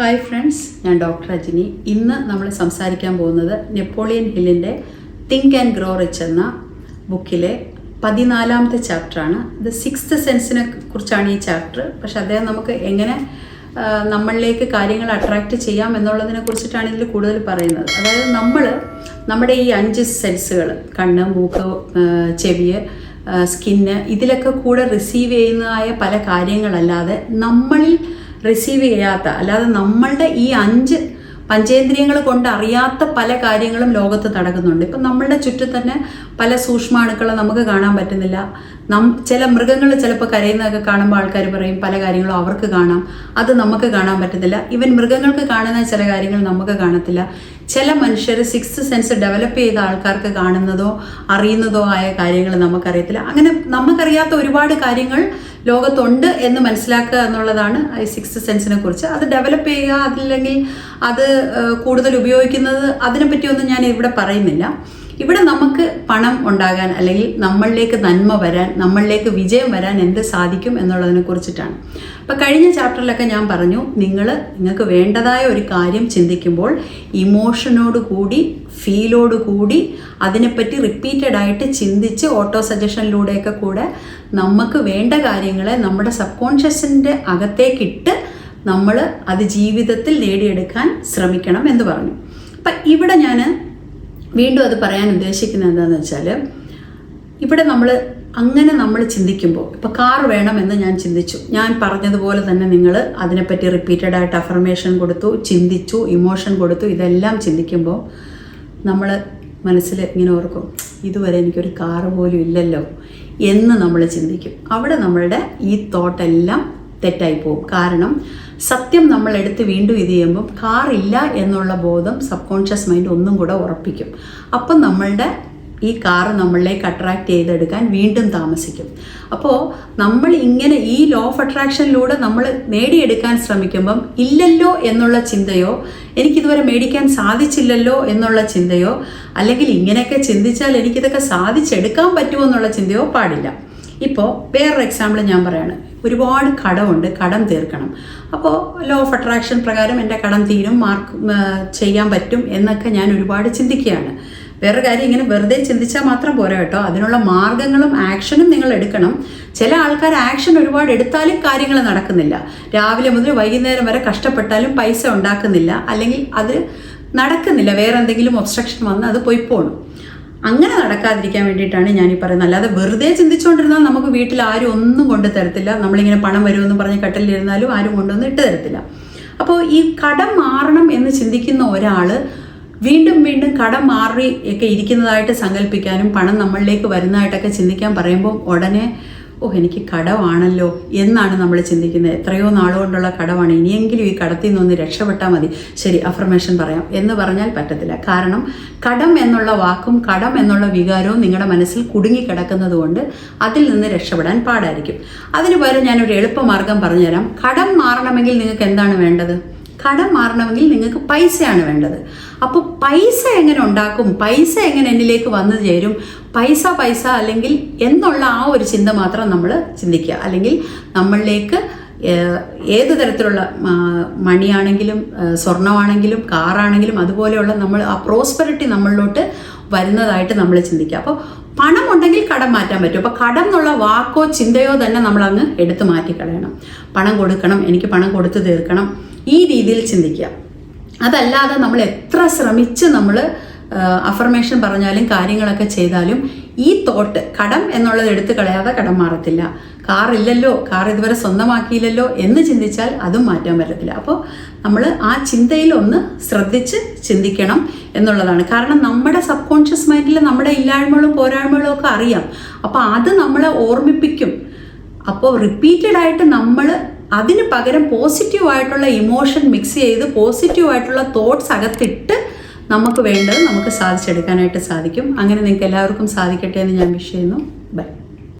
Hi friends ഞാൻ doctor Ajini ഇന്ന് നമ്മൾ സംസാരിക്കാൻ പോകുന്നത് നെപ്പോളിയൻ ഹില്ലിന്റെ തിങ്ക് ആൻഡ് ഗ്രോ റിച്ച് എന്ന ബുക്കിലെ പതിനാലാമത്തെ ചാപ്റ്ററാണ്. ഇത് സിക്സ്ത് സെൻസിനെ കുറിച്ചാണ് ഈ ചാപ്റ്റർ. പക്ഷെ അദ്ദേഹം നമുക്ക് എങ്ങനെ നമ്മളിലേക്ക് കാര്യങ്ങൾ അട്രാക്റ്റ് ചെയ്യാം എന്നുള്ളതിനെ കുറിച്ചിട്ടാണ് ഇതിൽ കൂടുതൽ പറയുന്നത്. അതായത് നമ്മൾ നമ്മുടെ ഈ അഞ്ച് സെൻസുകൾ കണ്ണ് മൂക്ക് ചെവി സ്കിന്ന് ഇതിലൊക്കെ കൂടെ റിസീവ് ചെയ്യുന്നതായ പല കാര്യങ്ങളല്ലാതെ നമ്മളിൽ റിസീവ് ചെയ്യാത്ത അല്ലാതെ നമ്മളുടെ ഈ അഞ്ച് പഞ്ചേന്ദ്രിയങ്ങൾ കൊണ്ട് അറിയാത്ത പല കാര്യങ്ങളും ലോകത്ത് നടക്കുന്നുണ്ട്. ഇപ്പം നമ്മളുടെ ചുറ്റും തന്നെ പല സൂക്ഷ്മാണുക്കളെ നമുക്ക് കാണാൻ പറ്റുന്നില്ല. നം ചില മൃഗങ്ങൾ ചിലപ്പോൾ കരയുന്നതൊക്കെ കാണുമ്പോൾ ആൾക്കാർ പറയും പല കാര്യങ്ങളും അവർക്ക് കാണാം. അത് നമുക്ക് കാണാൻ പറ്റത്തില്ല. ഇവൻ മൃഗങ്ങൾക്ക് കാണുന്ന ചില കാര്യങ്ങൾ നമുക്ക് കാണത്തില്ല. ചില മനുഷ്യർ സിക്സ് സെൻസ് ഡെവലപ്പ് ചെയ്ത ആൾക്കാർക്ക് കാണുന്നതോ അറിയുന്നതോ ആയ കാര്യങ്ങൾ നമുക്കറിയത്തില്ല. അങ്ങനെ നമുക്കറിയാത്ത ഒരുപാട് കാര്യങ്ങൾ ലോകത്തുണ്ട് എന്ന് മനസ്സിലാക്കുക എന്നുള്ളതാണ് ഈ സിക്സ് സെൻസിനെ കുറിച്ച്. അത് ഡെവലപ്പ് ചെയ്യുക അതില്ലെങ്കിൽ അത് കൂടുതൽ ഉപയോഗിക്കുന്നത് അതിനെപ്പറ്റിയൊന്നും ഞാൻ ഇവിടെ പറയുന്നില്ല. ഇവിടെ നമുക്ക് പണം ഉണ്ടാകാൻ അല്ലെങ്കിൽ നമ്മളിലേക്ക് നന്മ വരാൻ നമ്മളിലേക്ക് വിജയം വരാൻ എന്ത് സാധിക്കും എന്നുള്ളതിനെ കുറിച്ചിട്ടാണ്. അപ്പം കഴിഞ്ഞ ചാപ്റ്ററിലൊക്കെ ഞാൻ പറഞ്ഞു നിങ്ങൾ നിങ്ങൾക്ക് വേണ്ടതായ ഒരു കാര്യം ചിന്തിക്കുമ്പോൾ ഇമോഷനോട് കൂടി ഫീലോട് കൂടി അതിനെപ്പറ്റി റിപ്പീറ്റഡ് ആയിട്ട് ചിന്തിച്ച് ഓട്ടോ സജഷനിലൂടെയൊക്കെ കൂടെ നമുക്ക് വേണ്ട കാര്യങ്ങളെ നമ്മുടെ സബ് കോൺഷ്യസിന്റെ അകത്തേക്കിട്ട് നമ്മൾ അത് ജീവിതത്തിൽ നേടിയെടുക്കാൻ ശ്രമിക്കണം എന്ന് പറഞ്ഞു. അപ്പം ഇവിടെ ഞാൻ വീണ്ടും അത് പറയാൻ ഉദ്ദേശിക്കുന്നത് എന്താണെന്ന് വെച്ചാൽ ഇവിടെ നമ്മൾ അങ്ങനെ നമ്മൾ ചിന്തിക്കുമ്പോൾ ഇപ്പോൾ കാർ വേണമെന്ന് ഞാൻ ചിന്തിച്ചു. ഞാൻ പറഞ്ഞതുപോലെ തന്നെ നിങ്ങൾ അതിനെപ്പറ്റി റിപ്പീറ്റഡ് ആയിട്ട് അഫർമേഷൻ കൊടുത്തു ചിന്തിച്ചു ഇമോഷൻ കൊടുത്തു ഇതെല്ലാം ചിന്തിക്കുമ്പോൾ നമ്മൾ മനസ്സിൽ ഇങ്ങനെ ഓർക്കും ഇതുവരെ എനിക്കൊരു കാറ് പോലും ഇല്ലല്ലോ എന്ന് നമ്മൾ ചിന്തിക്കും. അവിടെ നമ്മളുടെ ഈ തോട്ടെല്ലാം തെറ്റായി പോകും കാരണം സത്യം നമ്മൾ എടുത്ത് വീണ്ടും ഇത് കാർ ഇല്ല എന്നുള്ള ബോധം സബ് കോൺഷ്യസ് മൈൻഡ് ഒന്നും കൂടെ ഉറപ്പിക്കും. അപ്പം നമ്മളുടെ ഈ കാറ് നമ്മളിലേക്ക് അട്രാക്റ്റ് ചെയ്തെടുക്കാൻ വീണ്ടും താമസിക്കും. അപ്പോൾ നമ്മൾ ഇങ്ങനെ ഈ ലോ ഓഫ് അട്രാക്ഷനിലൂടെ നമ്മൾ നേടിയെടുക്കാൻ ശ്രമിക്കുമ്പം ഇല്ലല്ലോ എന്നുള്ള ചിന്തയോ എനിക്കിതുവരെ മേടിക്കാൻ സാധിച്ചില്ലല്ലോ എന്നുള്ള ചിന്തയോ അല്ലെങ്കിൽ ഇങ്ങനെയൊക്കെ ചിന്തിച്ചാൽ എനിക്കിതൊക്കെ സാധിച്ചെടുക്കാൻ പറ്റുമോ എന്നുള്ള ചിന്തയോ പാടില്ല. ഇപ്പോൾ വേറൊരു എക്സാമ്പിൾ ഞാൻ പറയാണ്. ഒരുപാട് കടമുണ്ട് കടം തീർക്കണം. അപ്പോൾ ലോ ഓഫ് അട്രാക്ഷൻ പ്രകാരം എന്റെ കടം തീരും മാർക്ക് ചെയ്യാൻ പറ്റും എന്നൊക്കെ ഞാൻ ഒരുപാട് ചിന്തിക്കുകയാണ്. വേറെ കാര്യം ഇങ്ങനെ വെറുതെ ചിന്തിച്ചാൽ മാത്രം പോരാ കേട്ടോ. അതിനുള്ള മാർഗങ്ങളും ആക്ഷനും നിങ്ങൾ എടുക്കണം. ചില ആൾക്കാർ ആക്ഷൻ ഒരുപാട് എടുത്താലും കാര്യങ്ങൾ നടക്കുന്നില്ല. രാവിലെ മുതൽ വൈകുന്നേരം വരെ കഷ്ടപ്പെട്ടാലും പൈസ ഉണ്ടാക്കുന്നില്ല. അല്ലെങ്കിൽ അത് നടക്കുന്നില്ല. വേറെ എന്തെങ്കിലും ഒബ്സ്ട്രക്ഷൻ വന്ന് അത് പോയി പോകണം അങ്ങനെ നടക്കാതിരിക്കാൻ വേണ്ടിയിട്ടാണ് ഞാൻ ഈ പറയുന്നത്. അല്ലാതെ വെറുതെ ചിന്തിച്ചുകൊണ്ടിരുന്നാൽ നമുക്ക് വീട്ടിൽ ആരും ഒന്നും കൊണ്ടു തരത്തില്ല. നമ്മളിങ്ങനെ പണം വരുമെന്ന് പറഞ്ഞ് കട്ടിലിരുന്നാലും ആരും കൊണ്ടുവന്ന് ഇട്ട് തരത്തില്ല. അപ്പോൾ ഈ കടം മാറണം എന്ന് ചിന്തിക്കുന്ന ഒരാൾ വീണ്ടും വീണ്ടും കടം മാറി ഒക്കെ ഇരിക്കുന്നതായിട്ട് സങ്കല്പിക്കാനും പണം നമ്മളിലേക്ക് വരുന്നതായിട്ടൊക്കെ ചിന്തിക്കാൻ പറയുമ്പോൾ ഉടനെ ഓ എനിക്ക് കടമാണല്ലോ എന്നാണ് നമ്മൾ ചിന്തിക്കുന്നത്. എത്രയോ നാളുകൊണ്ടുള്ള കടമാണ് ഇനിയെങ്കിലും ഈ കടത്തിൽ നിന്നൊന്ന് രക്ഷപ്പെട്ടാൽ മതി. ശരി അഫർമേഷൻ പറയാം. എന്ന് പറഞ്ഞാൽ പറ്റത്തില്ല. കാരണം കടം എന്നുള്ള വാക്കും കടം എന്നുള്ള വികാരവും നിങ്ങളുടെ മനസ്സിൽ കുടുങ്ങിക്കിടക്കുന്നത് കൊണ്ട് അതിൽ നിന്ന് രക്ഷപ്പെടാൻ പാടായിരിക്കും. അതിന് പകരം ഞാനൊരു എളുപ്പമാർഗം പറഞ്ഞുതരാം. കടം മാറണമെങ്കിൽ നിങ്ങൾക്ക് എന്താണ് വേണ്ടത്? കടം മാറണമെങ്കിൽ നിങ്ങൾക്ക് പൈസയാണ് വേണ്ടത്. അപ്പോൾ പൈസ എങ്ങനെ ഉണ്ടാക്കും? പൈസ എങ്ങനെ എന്നിലേക്ക് വന്നു ചേരും? പൈസ പൈസ അല്ലെങ്കിൽ എന്നുള്ള ആ ഒരു ചിന്ത മാത്രം നമ്മൾ ചിന്തിക്കുക. അല്ലെങ്കിൽ നമ്മളിലേക്ക് ഏത് തരത്തിലുള്ള മണിയാണെങ്കിലും സ്വർണമാണെങ്കിലും കാറാണെങ്കിലും അതുപോലെയുള്ള നമ്മൾ ആ പ്രോസ്പെറിറ്റി നമ്മളിലോട്ട് വരുന്നതായിട്ട് നമ്മൾ ചിന്തിക്കുക. അപ്പോൾ പണം ഉണ്ടെങ്കിൽ കടം മാറ്റാൻ പറ്റും. അപ്പോൾ കടം എന്നുള്ള വാക്കോ ചിന്തയോ തന്നെ നമ്മൾ അങ്ങ് എടുത്തു മാറ്റിക്കളയണം പണം കൊടുക്കണം എനിക്ക് പണം കൊടുത്തു തീർക്കണം. ഈ രീതിയിൽ ചിന്തിക്കുക. അതല്ലാതെ നമ്മൾ എത്ര ശ്രമിച്ച് നമ്മൾ അഫർമേഷൻ പറഞ്ഞാലും കാര്യങ്ങളൊക്കെ ചെയ്താലും ഈ തോട്ട് കടം എന്നുള്ളത് എടുത്തു കളയാതെ കടം മാറത്തില്ല. കാർ ഇല്ലല്ലോ കാർ ഇതുവരെ സ്വന്തമാക്കിയില്ലല്ലോ എന്ന് ചിന്തിച്ചാൽ അതും മാറ്റാൻ പറ്റത്തില്ല. അപ്പോൾ നമ്മൾ ആ ചിന്തയിൽ ഒന്ന് ശ്രദ്ധിച്ച് ചിന്തിക്കണം എന്നുള്ളതാണ്. കാരണം നമ്മുടെ സബ് കോൺഷ്യസ് മൈൻഡിൽ നമ്മുടെ ഇല്ലായ്മകളും പോരായ്മകളും ഒക്കെ അറിയാം. അപ്പോൾ അത് നമ്മളെ ഓർമ്മിപ്പിക്കും. അപ്പോൾ റിപ്പീറ്റഡ് ആയിട്ട് നമ്മൾ അതിന് പകരം പോസിറ്റീവ് ആയിട്ടുള്ള ഇമോഷൻ മിക്സ് ചെയ്ത് പോസിറ്റീവ് ആയിട്ടുള്ള തോട്ട്സ് അകത്തിട്ട് നമുക്ക് വേണ്ടത് നമുക്ക് സാധിച്ചെടുക്കാനായിട്ട് സാധിക്കും. അങ്ങനെ നിങ്ങൾക്ക് എല്ലാവർക്കും സാധിക്കട്ടെ എന്ന് ഞാൻ വിഷ് ചെയ്യുന്നു. ബൈ